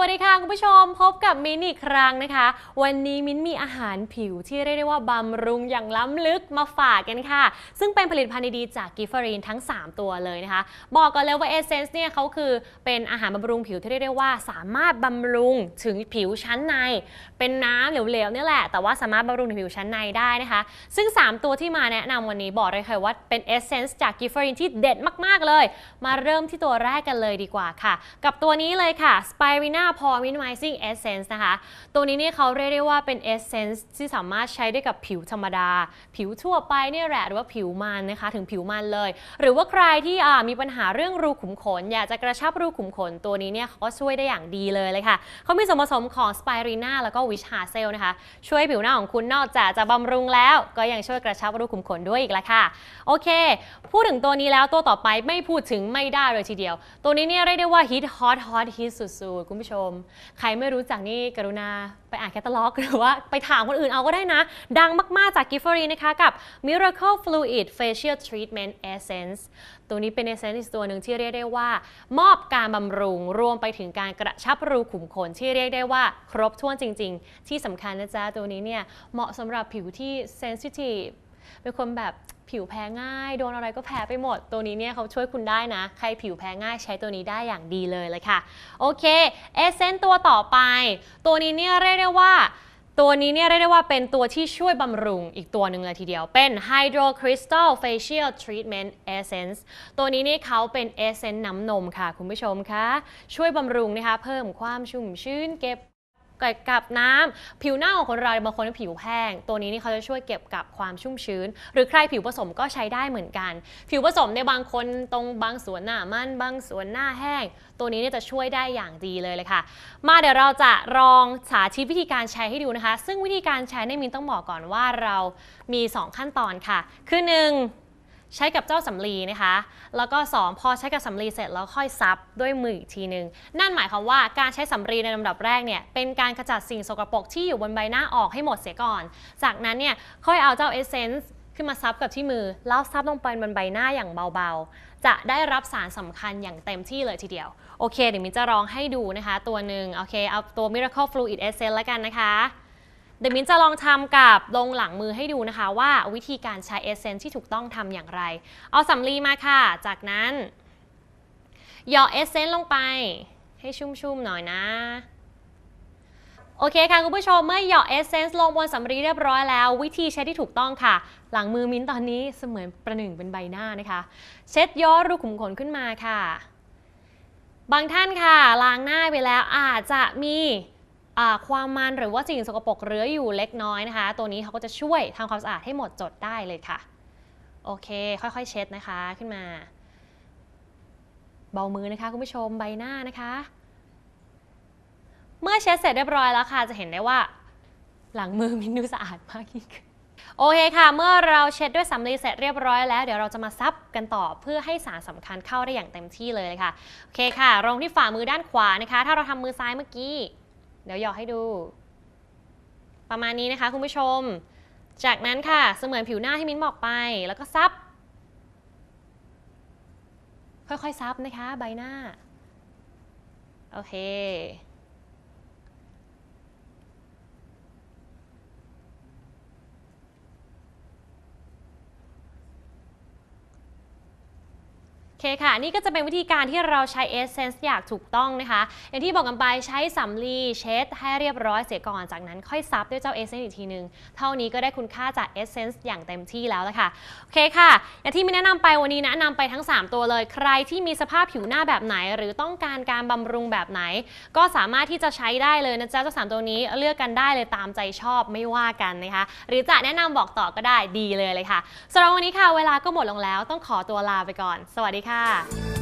วัสดีค่ะ คุณผู้ชมพบกับมิ้นอีกครั้งนะคะ วันนี้มิ้นมีอาหารผิวที่เรียกได้ว่าบำรุงอย่างล้ำลึกมาฝากกันค่ะ ซึ่งเป็นผลิตภัณฑ์ดีๆจากกิฟเฟรีนทั้ง 3 ตัวเลยนะคะ บอกก่อนเลยว่าเอเซนส์เนี่ยเขาคือเป็นอาหารบำรุงผิวที่เรียกได้ว่าสามารถบำรุงถึงผิวชั้นใน เป็นน้ำเหลวๆเนี่ยแหละ แต่ว่าสามารถบำรุงถึงผิวชั้นในได้นะคะ ซึ่ง 3 ตัวที่มาแนะนำวันนี้บอกเลยค่ะว่าเป็นเอเซนส์จากกิฟเฟรีนที่เด็ดมากๆเลย มาเริ่มที่ตัวแรกกันเลยดีกว่าค่ะ กับตัวนี้เลยค่ะสไปรินา Spirina Pore Minimizing Essence นะคะ ตัวนี้เนี่ยเขาเรียกได้ว่าเป็น Essence ที่สามารถใช้ได้กับผิวธรรมดา ผิวทั่วไปเนี่ยแหละหรือว่าผิวมันนะคะ ถึงผิวมันเลย หรือว่าใครที่มีปัญหาเรื่องรูขุมขน อยากจะกระชับรูขุมขนตัวนี้เนี่ยเขาก็ช่วยได้อย่างดีเลยเลยค่ะเขามีส่วนผสมของ Spirina แล้วก็ Witch Hazel นะคะ ช่วยผิวหน้าของคุณนอกจากจะบำรุงแล้ว ก็ยังช่วยกระชับรูขุมขนด้วยอีกละค่ะ โอเค พูดถึงตัวนี้แล้วตัวต่อไปไม่พูดถึงไม่ได้เลยทีเดียว ตัวนี้เนี่ยเรียกได้ว่าฮิตฮอตฮอตฮิตสุดๆ คุณผู้ชมใครไม่รู้จักนี่กรุณาไปอ่านแคตตาล็อก หรือว่าไปถามคนอื่นเอาก็ได้นะ ดังมากๆจากกิฟฟรีนะคะกับ Miracle Fluid Facial Treatment Essence ตัวนี้เป็น essence อีกตัวหนึ่งที่เรียกได้ว่า มอบการบำรุงรวมไปถึงการกระชับรูขุมขนที่เรียกได้ว่าครบถ้วนจริง ๆ ที่สำคัญนะจ๊ะตัวนี้เนี่ยเหมาะสำหรับผิวที่ sensitive เป็นคนแบบ ผิวแพ้ง่าย โดนอะไรก็แพ้ไปหมด ตัวนี้เนี่ยเขาช่วยคุณได้นะ ใครผิวแพ้ง่ายใช้ตัวนี้ได้อย่างดีเลยเลยค่ะ โอเค เอเซนตัวต่อไป ตัวนี้เนี่ยเรียกได้ว่าตัวนี้เนี่ยเรียกได้ว่าเป็นตัวที่ช่วยบำรุงอีกตัวหนึ่งเลยทีเดียว เป็น Hydro Crystal Facial Treatment Essence ตัวนี้นี่เขาเป็นเอเซนต์น้ำนมค่ะ คุณผู้ชมคะ ช่วยบำรุงนะคะ เพิ่มความชุ่มชื้นเก็บ เก็บกับน้ำผิวหน้าของคนเราบางคนผิวแห้ง ตัวนี้นี่เขาจะช่วยเก็บกับความชุ่มชื้น หรือใครผิวผสมก็ใช้ได้เหมือนกัน ผิวผสมในบางคนตรงบางส่วนหน้ามันบางส่วนหน้าแห้ง ตัวนี้เนี่ยจะช่วยได้อย่างดีเลยเลยค่ะ มาเดี๋ยวเราจะลองสาธิตวิธีการใช้ให้ดูนะคะ ซึ่งวิธีการใช้ในมินต้องบอกก่อนว่าเรามี 2 ขั้นตอนค่ะ คือหนึ่ง ใช้กับเจ้าสำลีนะคะ แล้วก็ 2 พอใช้กับสำลีเสร็จแล้วค่อยซับด้วยมืออีกทีหนึงนั่นหมายความว่าการใช้สำลีในลำดับแรกเนี่ยเป็นการขจัดสิ่งสกปรกที่อยู่บนใบหน้าออกให้หมดเสียก่อน จากนั้นเนี่ยค่อยเอาเจ้าเอเซนส์ขึ้นมาซับกับที่มือ แล้วซับลงไปบนใบหน้าอย่างเบาๆ จะได้รับสารสำคัญอย่างเต็มที่เลยทีเดียว โอเค เดี๋ยวมินจะลองให้ดูนะคะ ตัวหนึ่งโอเคเอาตัว Miracle Fluid Essence แล้วกันนะคะ เดี๋ยวมิ้นจะลองทำกับลงหลังมือให้ดูนะคะ ว่าวิธีการใช้เอเซนที่ถูกต้องทำอย่างไร เอาสำลีมาค่ะ จากนั้นหยอดเอเซนลงไปให้ชุ่มๆหน่อยนะโอเคค่ะ คุณผู้ชมเมื่อหยอดเอเซนส์ลงบนสำลีเรียบร้อยแล้ว วิธีใช้ที่ถูกต้องค่ะ หลังมือมิ้นตอนนี้เสมือนประหนึ่งเป็นใบหน้านะคะ เช็ดย้อรูขุมขนขึ้นมาค่ะ บางท่านค่ะล้างหน้าไปแล้วอาจจะมี ความมันหรือว่าสิ่งสกปรกเรื้ออยู่เล็กน้อยนะคะ ตัวนี้เขาก็จะช่วยทำความสะอาดให้หมดจดได้เลยค่ะ โอเค ค่อยๆ เช็ดนะคะขึ้นมา เบามือนะคะคุณผู้ชมใบหน้านะคะ เมื่อเช็ดเสร็จเรียบร้อยแล้วค่ะ จะเห็นได้ว่า หลังมือมินดูสะอาดมากยิ่งขึ้นโอเคค่ะ เมื่อเราเช็ดด้วยสำลีเสร็จเรียบร้อยแล้ว เดี๋ยวเราจะมาซับกันต่อเพื่อให้สารสำคัญเข้าได้อย่างเต็มที่เลยค่ะ โอเคค่ะลงที่ฝ่ามือด้านขวานะคะ ถ้าเราทำมือซ้ายเมื่อกี้ เดี๋ยวหยอกให้ดู ประมาณนี้นะคะคุณผู้ชม จากนั้นค่ะเสมือนผิวหน้าที่มิ้นบอกไป แล้วก็ซับ ค่อยๆซับนะคะใบหน้า โอเค เคค่ะ นี่ก็จะเป็นวิธีการที่เราใช้เอเซนส์อย่างถูกต้องนะคะ อย่างที่บอกกันไปใช้สำลีเช็ดให้เรียบร้อยเสียก่อนจากนั้นค่อยซับด้วยเจ้าเอเซนส์อีกทีนึง เท่านี้ก็ได้คุณค่าจากเอเซนส์อย่างเต็มที่แล้วละค่ะ โอเคค่ะ อย่างที่มีแนะนำไปวันนี้แนะนำไปทั้ง 3 ตัวเลย ใครที่มีสภาพผิวหน้าแบบไหน หรือต้องการการบำรุงแบบไหน ก็สามารถที่จะใช้ได้เลยนะจ๊ะเจ้าสามตัวนี้เลือกกันได้เลยตามใจชอบไม่ว่ากันนะคะ หรือจะแนะนำบอกต่อก็ได้ดีเลยเลยค่ะสำหรับวันนี้ค่ะ เวลาก็หมดลงแล้วต้องขอตัวลาไปก่อน สวัสดีค่ะ